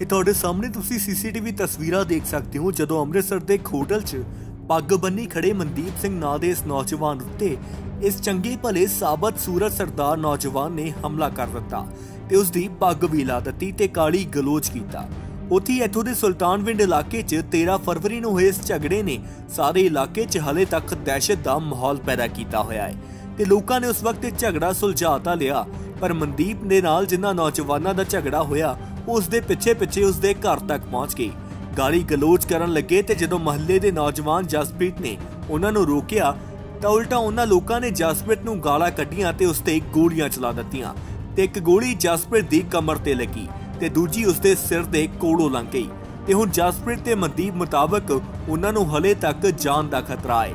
ਇਹ ਤੁਹਾਡੇ ਸਾਹਮਣੇ ਤੁਸੀਂ ਸੀਸੀਟੀਵੀ ਤਸਵੀਰਾਂ ਦੇਖ ਸਕਦੇ ਹੋ ਜਦੋਂ ਅੰਮ੍ਰਿਤਸਰ ਦੇ ਇੱਕ ਹੋਟਲ 'ਚ ਪੱਗ ਬੰਨੀ ਖੜੇ ਮਨਦੀਪ ਸਿੰਘ ਨਾਂ ਦੇ ਇਸ ਨੌਜਵਾਨ ਉੱਤੇ ਇਸ ਚੰਗੇ ਭਲੇ ਸਾਬਤ ਸੂਰਤ ਸਰਦਾਰ ਨੌਜਵਾਨ ਨੇ ਹਮਲਾ ਕਰ ਦਿੱਤਾ ਤੇ ਉਸ ਦੀ ਪੱਗ ਵੀ ਲਾ ਦਿੱਤੀ ਤੇ ਕਾਲੀ ਗਲੋਚ ਕੀਤਾ। ਉੱਥੇ ਹੀ ਇੱਥੋਂ ਦੇ ਸੁਲਤਾਨਵਿੰਡ ਇਲਾਕੇ 'ਚ 13 ਫਰਵਰੀ ਨੂੰ ਹੋਏ ਇਸ ਝਗੜੇ ਨੇ ਸਾਰੇ ਇਲਾਕੇ 'ਚ ਹਲੇ ਤੱਕ ਦਹਿਸ਼ਤ ਦਾ ਮਾਹੌਲ ਪੈਦਾ ਕੀਤਾ ਹੋਇਆ ਹੈ ਤੇ ਲੋਕਾਂ ਨੇ ਉਸ ਵਕਤ ਇਹ ਝਗੜਾ ਸੁਲਝਾ ਤਾਂ ਲਿਆ, ਪਰ ਮਨਦੀਪ ਦੇ ਨਾਲ ਜਿਨ੍ਹਾਂ ਨੌਜਵਾਨਾਂ ਦਾ ਝਗੜਾ ਹੋਇਆ ਉਸ ਦੇ ਪਿੱਛੇ ਪਿੱਛੇ ਉਸ ਦੇ ਘਰ ਤੱਕ ਪਹੁੰਚ ਗਏ ਗਾਲੀ ਗਲੋਚ ਕਰਨ ਲੱਗੇ ਤੇ ਜਦੋਂ ਮਹੱਲੇ ਦੇ ਨੌਜਵਾਨ ਜਸਪ੍ਰੀਤ ਨੇ ਉਹਨਾਂ ਨੂੰ ਰੋਕਿਆ, ਤਾਂ ਉਲਟਾ ਉਹਨਾਂ ਲੋਕਾਂ ਨੇ ਜਸਪ੍ਰੀਤ ਨੂੰ ਗਾਲਾਂ ਕੱਢੀਆਂ ਤੇ ਉਸ ਤੇ ਗੋਲੀਆਂ ਚਲਾ ਦਿੱਤੀਆਂ ਤੇ ਇੱਕ ਗੋਲੀ ਜਸਪ੍ਰੀਤ ਦੀ ਕਮਰ ਤੇ ਲੱਗੀ ਤੇ ਦੂਜੀ ਉਸ ਦੇ ਸਿਰ ਦੇ ਕੋਲੋਂ ਲੰਘ ਗਈ ਤੇ ਹੁਣ ਜਸਪ੍ਰੀਤ ਤੇ ਮਨਦੀਪ ਮੁਤਾਬਕ ਉਹਨਾਂ ਨੂੰ ਹਲੇ ਤੱਕ ਜਾਨ ਦਾ ਖਤਰਾ ਹੈ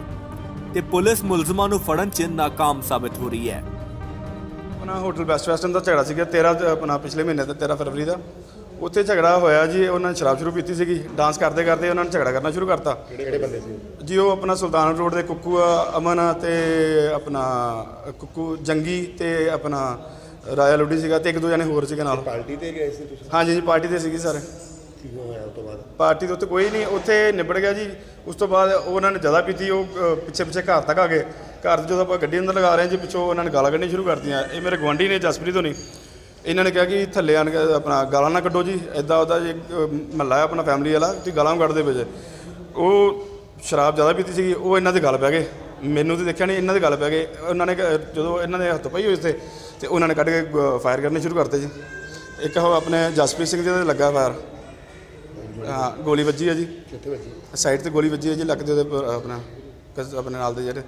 ਤੇ ਪੁਲਿਸ ਮੁਲਜ਼ਮਾਂ ਨੂੰ ਫੜਨ 'ਚ ਨਾਕਾਮ ਸਾਬਤ ਹੋ ਰਹੀ ਹੈ। ਆਪਣਾ ਹੋਟਲ ਬੈਸਟ ਵੈਸਟਰਨ ਦਾ ਝਗੜਾ ਸੀਗਾ 13 ਆਪਣਾ ਪਿਛਲੇ ਮਹੀਨੇ ਤੇ 13 ਫਰਵਰੀ ਦਾ। ਉੱਥੇ ਝਗੜਾ ਹੋਇਆ ਜੀ ਉਹਨਾਂ ਨੇ ਸ਼ਰਾਬ ਸ਼ੁਰੂ ਪੀਤੀ ਸੀਗੀ। ਡਾਂਸ ਕਰਦੇ ਕਰਦੇ ਉਹਨਾਂ ਨੇ ਝਗੜਾ ਕਰਨਾ ਸ਼ੁਰੂ ਕਰਤਾ। ਕਿਹੜੇ ਕਿਹੜੇ ਬੰਦੇ ਸੀ? ਜੀ ਉਹ ਆਪਣਾ ਸੁਲਤਾਨ ਰੋਡ ਦੇ ਕੁੱਕੂ ਆ, ਅਮਨ ਆ ਤੇ ਆਪਣਾ ਕੁੱਕੂ ਜੰਗੀ ਤੇ ਆਪਣਾ ਰਾਇਆ ਲੁੱਡੀ ਸੀਗਾ ਤੇ ਇੱਕ ਦੋ ਜਣੇ ਹੋਰ ਸੀਗੇ ਨਾਲ। ਪਾਰਟੀ ਤੇ ਗਏ ਸੀ ਤੁਸੀਂ? ਹਾਂਜੀ ਜੀ ਪਾਰਟੀ ਤੇ ਸੀਗੀ ਸਰ। ਕੀ ਹੋਇਆ ਉਸ ਤੋਂ ਬਾਅਦ? ਪਾਰਟੀ ਦੇ ਉੱਤੇ ਕੋਈ ਨਹੀਂ ਉੱਥੇ ਨਿਬੜ ਗਿਆ ਜੀ। ਉਸ ਤੋਂ ਬਾਅਦ ਉਹਨਾਂ ਨੇ ਜ਼ਿਆਦਾ ਪੀਤੀ ਉਹ ਅ, ਪਿੱਛੇ ਪਿੱਛੇ ਘਰ ਤੱਕ ਆ ਗਏ। ਘਰ 'ਚ ਜਦੋਂ ਆਪਾਂ ਗੱਡੀ ਅੰਦਰ ਲਗਾ ਰਹੇ ਹਾਂ ਜੀ ਪਿੱਛੋਂ ਉਹਨਾਂ ਨੇ ਗਾਲਾਂ ਕੱਢਣੀ ਸ਼ੁਰੂ ਕਰਤੀਆਂ। ਇਹ ਮੇਰੇ ਗਵਾਂਢੀ ਨੇ ਜਸਪ੍ਰੀਤ ਹੋਣੀ। ਇਹਨਾਂ ਨੇ ਕਿਹਾ ਕਿ ਥੱਲੇ ਆਣ ਕੇ ਆਪਣਾ ਗਾਲਾਂ ਨਾ ਕੱਢੋ ਜੀ ਐਦਾਂ ਉਹਦਾ ਜੀ ਮਹੱਲਾ ਹੈ ਆਪਣਾ ਫੈਮਿਲੀ ਵਾਲਾ ਤੁਸੀਂ ਗਾਲਾਂ ਕੱਢਦੇ ਪਏ ਜੇ। ਉਹ ਸ਼ਰਾਬ ਜ਼ਿਆਦਾ ਪੀਤੀ ਸੀਗੀ ਉਹ ਇਹਨਾਂ ਦੇ ਗੱਲ ਪੈ ਗਏ। ਮੈਨੂੰ ਤੇ ਦੇਖਿਆ ਨਹੀਂ ਇਹਨਾਂ ਦੇ ਗੱਲ ਪੈ ਗਏ। ਉਹਨਾਂ ਨੇ ਜਦੋਂ ਇਹਨਾਂ ਦੇ ਹੱਥ ਪਈ ਹੋਈ ਸੀ ਤੇ ਉਹਨਾਂ ਨੇ ਕੱਢ ਕੇ ਫਾਇਰ ਕਰਨੇ ਸ਼ੁਰੂ ਕਰਤੇ ਜੀ। ਇੱਕ ਉਹ ਆਪਣੇ ਜਸਪ੍ਰੀਤ ਸਿੰਘ ਜੀ ਦੇ ਲੱਗਾ ਫਾਇਰ ਹਾਂ ਗੋਲੀ ਵੱਜੀ ਹੈ ਜੀ। ਕਿੱਥੇ ਵੱਜੀ? ਸਾਈਡ ਤੇ ਗੋਲੀ ਵੱਜੀ ਹੈ ਜੀ ਲੱਕ ਦੇ ਉਹਦੇ ਆਪਣਾ ਆਪਣੇ ਨਾਲ ਦੇ ਜਿਹੜੇ।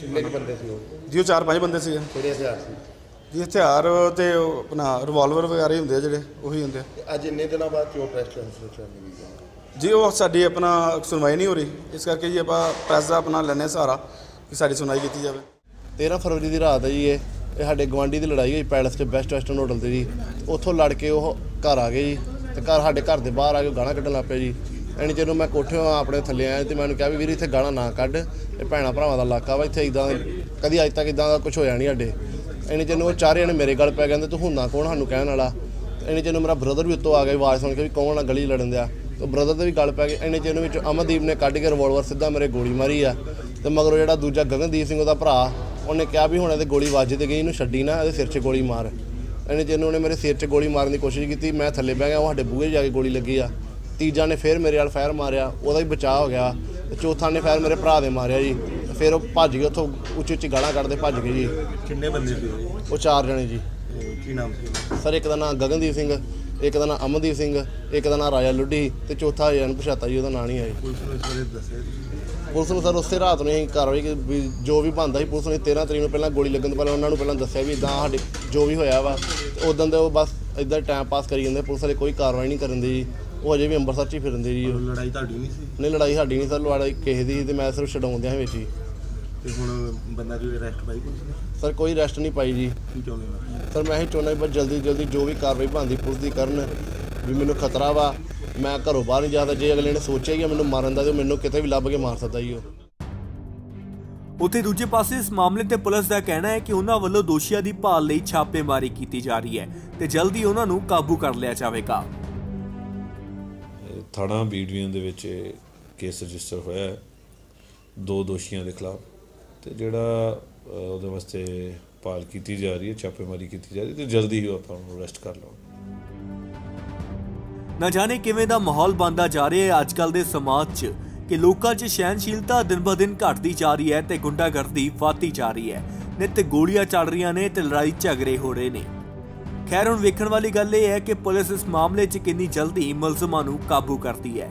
ਕਿੰਨੇ ਬੰਦੇ ਸੀ ਉਹ? ਜੀ ਉਹ ਚਾਰ ਪੰਜ ਬੰਦੇ ਸੀ ਕਿਹੜੇ ਹਥਿਆਰ ਸੀ? ਜੀ ਹਥਿਆਰ ਤੇ ਉਹ ਆਪਣਾ ਰਿਵਾਲਵਰ ਵਗੈਰਾ ਹੀ ਹੁੰਦੇ ਆ ਜਿਹੜੇ ਉਹੀ ਹੁੰਦੇ ਆ। ਤੇ ਅੱਜ ਇੰਨੇ ਦਿਨਾਂ ਬਾਅਦ ਕਿਉਂ ਪ੍ਰੈਸ ਕਾਨਫਰੰਸ ਚੱਲ ਰਹੀ ਹੈ ਜੀ ਉਹ ਸਾਡੀ ਆਪਣਾ ਸੁਣਵਾਈ ਨਹੀਂ ਹੋ ਰਹੀ। ਇਸ ਕਰਕੇ ਜੀ ਆਪਾਂ ਪ੍ਰੈਸ ਦਾ ਆਪਣਾ ਲੈਣੇ ਸਹਾਰਾ ਕਿ ਸਾਡੀ ਸੁਣਵਾਈ ਕੀਤੀ ਜਾਵੇ। 13 ਫਰਵਰੀ ਦੀ ਰਾਤ ਹੈ ਜੀ ਇਹ। ਇਹ ਸਾਡੇ ਗਵਾਂਢੀ ਦੀ ਲੜਾਈ ਹੋਈ ਪੈਲਸ 'ਚ ਬੈਸਟ ਵੈਸਟਰਨ ਹੋਟਲ ਤੇ ਜੀ। ਉੱਥੋਂ ਲੜ ਕੇ ਉਹ ਘਰ ਆ ਗਏ ਜੀ ਤੇ ਘਰ ਸਾਡੇ ਘਰ ਦੇ ਬਾਹਰ ਆ ਕੇ ਗਾਣਾ ਕੱਢਣ ਲੱਗ ਪਿਆ ਜੀ। ਚਿਰ ਨੂੰ ਮੈਂ ਕੋਠਿਓਂ ਆਪਣੇ ਥੱਲੇ ਆਇਆ ਤੇ ਮੈਨੂੰ ਕਿਹਾ ਵੀ ਵੀਰ ਇੱਥੇ ਗਾਣਾ ਨਾ ਕੱਢ। ਇਹ ਭੈਣਾ ਭਰਾਵਾਂ ਦਾ ਇਲਾਕਾ ਵਾ ਇੱਥੇ ਇਦਾਂ ਕਦੀ ਅੱਜ ਤੱਕ ਇਦਾਂ ਦਾ ਕੁਝ ਹੋਇਆ ਨਹੀਂ ਸਾਡੇ। ਇਹਨੇ ਜਿਹਨੂੰ ਉਹ ਚਾਰੇ ਜਣੇ ਮੇਰੇ ਗੱਲ ਪੈ ਕਹਿੰਦੇ ਤੂੰ ਹੁੰਨਾ ਕੌਣ, ਸਾਨੂੰ ਕਹਿਣ ਵਾਲਾ। ਐਨੀ ਚਿਰ ਨੂੰ ਮੇਰਾ ਬ੍ਰਦਰ ਵੀ ਉੱਤੋਂ ਆ ਗਿਆ, ਆਵਾਜ਼ ਸੁਣ ਕੇ ਵੀ ਕੌਣ ਆ, ਗਲੀ ਲੜਨ ਦਿਆ। ਤੇ ਬ੍ਰਦਰ ਤੇ ਵੀ ਗੱਲ ਪੈ ਗਈ ਇਹਨੇ ਜਿਹਨੂੰ ਨੂੰ ਵਿੱਚ ਅਮਨਦੀਪ ਨੇ ਕੱਢ ਕੇ ਰਿਵਾਲਵਰ ਸਿੱਧਾ ਮੇਰੇ ਗੋਲੀ ਮਾਰੀ ਆ। ਤੇ ਮਗਰੋਂ ਜਿਹੜਾ ਦੂਜਾ ਗਗਨਦੀਪ ਸਿੰਘ, ਉਹਦਾ ਭਰਾ, ਉਹਨੇ ਕਿਹਾ ਵੀ ਹੁਣ ਇਹਦੇ ਗੋਲੀ ਵੱਜ ਤੇ ਗਈ, ਇਹਨੂੰ ਛੱਡੀ ਨਾ, ਇਹਦੇ ਸਿਰ 'ਚ ਗੋਲੀ ਮਾਰ। ਇਹਨੇ ਜਿਹਨੂੰ ਉਹਨੇ ਮੇਰੇ ਸਿਰ 'ਚ ਗੋਲੀ ਮਾਰਨ ਦੀ ਕੋਸ਼ਿਸ਼ ਕੀਤੀ, ਮੈਂ ਥੱਲੇ ਬਹਿ ਗਿਆ, ਉਹ ਸਾਡੇ ਬੂਹੇ ਜਾ ਕੇ ਗੋਲੀ ਲੱਗੀ ਆ। ਤੀਜਾ ਨੇ ਫੇਰ ਮੇਰੇ ਨਾਲ ਫਾਇਰ ਮਾਰਿਆ, ਉਹਦਾ ਵੀ ਬਚਾਅ ਹੋ ਗਿਆ। ਤੇ ਚੌਥਾ ਨੇ ਫਾਇਰ ਮੇਰੇ ਭਰਾ ਦੇ ਮਾਰਿਆ ਜੀ। ਤੇ ਫਿਰ ਉਹ ਭੱਜ ਗਏ ਉੱਥੋਂ ਉੱਚੀ ਉੱਚੀ ਗਾਲਾਂ ਕੱਢਦੇ ਭੱਜ ਗਏ ਜੀ। ਕਿੰਨੇ ਬੰਦੇ ਸੀ ਉਹ? ਚਾਰ ਜਣੇ ਜੀ। ਕੀ ਨਾਮ ਸੀ ਸਰ ਇੱਕ ਦਾ ਨਾਮ ਗਗਨਦੀਪ ਸਿੰਘ ਇੱਕ ਦਾ ਨਾਮ ਅਮਨਦੀਪ ਸਿੰਘ ਇੱਕ ਦਾ ਨਾਮ ਰਾਜਾ ਲੁੱਡੀ ਤੇ ਚੌਥਾ ਜਨ ਪਛਾਤਾ ਜੀ ਉਹਦਾ ਨਾਂ ਨਹੀਂ ਆਇਆ। ਪੁਲਿਸ ਨੂੰ ਇਸ ਬਾਰੇ ਦੱਸਿਆ ਪੁਲਿਸ ਨੂੰ ਸਰ ਉਸੇ ਰਾਤ ਨੂੰ ਅਸੀਂ ਕਾਰਵਾਈ ਕੀ- ਜੋ ਵੀ ਬੰਦਾ ਸੀ ਪੁਲਿਸ ਨੇ 13 ਤਰੀਕ ਨੂੰ ਪਹਿਲਾਂ ਗੋਲੀ ਲੱਗਣ ਤੋਂ ਪਹਿਲਾਂ ਉਹਨਾਂ ਨੂੰ ਪਹਿਲਾਂ ਦੱਸਿਆ ਵੀ ਇਦਾਂ ਸਾਡੇ ਜੋ ਵੀ ਹੋਇਆ ਵਾ ਉਦੋਂ ਦੇ ਉਹ ਬਸ ਇਦਾਂ ਟਾਈਮ ਪਾਸ ਕਰੀ ਜਾਂਦੇ ਪੁਲਿਸ ਵਾਲੇ ਕੋਈ ਕਾਰਵਾਈ ਨਹੀਂ ਕਰਨ ਦੇ ਜੀ। ਉਹ ਅਜੇ ਵੀ ਅੰਮ੍ਰਿਤਸਰ 'ਚ ਹੀ ਫਿਰਦੇ ਜੀ। ਲੜਾਈ ਤੁਹਾਡੀ ਨਹੀਂ ਸੀ? ਨਹੀਂ ਲੜਾਈ ਸਾਡੀ ਨਹੀਂ ਸਰ ਲੜਾਈ ਕਿਸੇ ਦੀ ਤੇ ਮੈਂ ਸਿਰਫ ਛਡਾਉਂਦਿਆਂ ਵਿੱਚ ਹੀ। ਤੇ ਹੁਣ ਬੰਦਾ ਜੋ ਅਰੈਸਟ ਪਾਈ ਪੁਲਿਸ ਨੇ ਸਰ ਕੋਈ ਰੈਸਟ ਨਹੀਂ ਪਾਈ ਜੀ। ਕੀ ਚਾਹੁੰਦੇ ਹੋ? ਸਰ ਮੈਂ ਹੀ ਚਾਹੁੰਦਾ ਬਸ ਜਲਦੀ ਜਲਦੀ ਜੋ ਵੀ ਕਾਰਵਾਈ ਬਣਦੀ ਪੁਲਿਸ ਦੀ ਕਰਨ ਵੀ ਮੈਨੂੰ ਖਤਰਾ ਵਾ। ਮੈਂ ਘਰੋਂ ਬਾਹਰ ਨਹੀਂ ਜਾਂਦਾ ਜੇ ਅਗਲੇ ਨੇ ਸੋਚਿਆ ਕਿ ਮੈਨੂੰ ਮਾਰਨ ਦਾ ਤੇ ਉਹ ਮੈਨੂੰ ਕਿਤੇ ਵੀ ਲੱਭ ਕੇ ਮਾਰ ਸਕਦਾ ਜੀ ਉਹ। ਉੱਥੇ ਦੂਜੇ ਪਾਸੇ ਇਸ ਮਾਮਲੇ ਤੇ ਪੁਲਿਸ ਦਾ ਕਹਿਣਾ ਹੈ ਕਿ ਉਹਨਾਂ ਵੱਲੋਂ ਦੋਸ਼ੀਆਂ ਦੀ ਭਾਲ ਲਈ ਛਾਪੇਮਾਰੀ ਕੀਤੀ ਜਾ ਰਹੀ ਹੈ ਤੇ ਜਲਦੀ ਉਹਨਾਂ ਨੂੰ ਕਾਬੂ ਕਰ ਲਿਆ ਜਾਵੇਗਾ। ਥਾਣਾ ਬੀ ਡਿਵੀਜ਼ਨ ਦੇ ਵਿੱਚ ਇਹ ਕੇਸ ਰਜਿਸਟਰ ਹੋਇਆ ਹੈ। ਦੋ ਦੋਸ਼ੀਆਂ ਦੇ ਖਿਲਾਫ। ਤੇ ਜਿਹੜਾ ਉਹਦੇ ਵਾਸਤੇ ਭਾਲ ਕੀਤੀ ਜਾ ਰਹੀ ਹੈ, ਛਾਪੇਮਾਰੀ ਕੀਤੀ ਜਾ ਰਹੀ ਹੈ, ਤੇ ਜਲਦੀ ਹੀ ਆਪਾਂ ਨੂੰ ਅਰੈਸਟ ਕਰ ਲਵਾਂਗੇ। ਨਾ ਜਾਣੇ ਕਿਵੇਂ ਦਾ ਮਾਹੌਲ ਬਣਦਾ ਜਾ ਰਿਹਾ ਹੈ ਅੱਜਕੱਲ ਦੇ ਸਮਾਜ 'ਚ, ਕਿ ਲੋਕਾਂ 'ਚ ਸਹਿਨਸ਼ੀਲਤਾ ਦਿਨ-ਬ-ਦਿਨ ਘਟਦੀ ਜਾ ਰਹੀ ਹੈ ਤੇ ਗੁੰਡਾਗਰਦੀ ਵਧਦੀ ਜਾ ਰਹੀ ਹੈ। ਨਿੱਤ ਗੋਲੀਆਂ ਚੱਲ ਰਹੀਆਂ ਨੇ ਤੇ ਲੜਾਈ ਝਗੜੇ ਹੋ ਰਹੇ ਨੇ। ਖੈਰ, ਹੁਣ ਵੇਖਣ ਵਾਲੀ ਗੱਲ ਇਹ ਹੈ ਕਿ ਪੁਲਿਸ ਇਸ ਮਾਮਲੇ 'ਚ ਕਿੰਨੀ ਜਲਦੀ ਮੁਲਜ਼ਮਾਂ ਨੂੰ ਕਾਬੂ ਕਰਦੀ ਹੈ।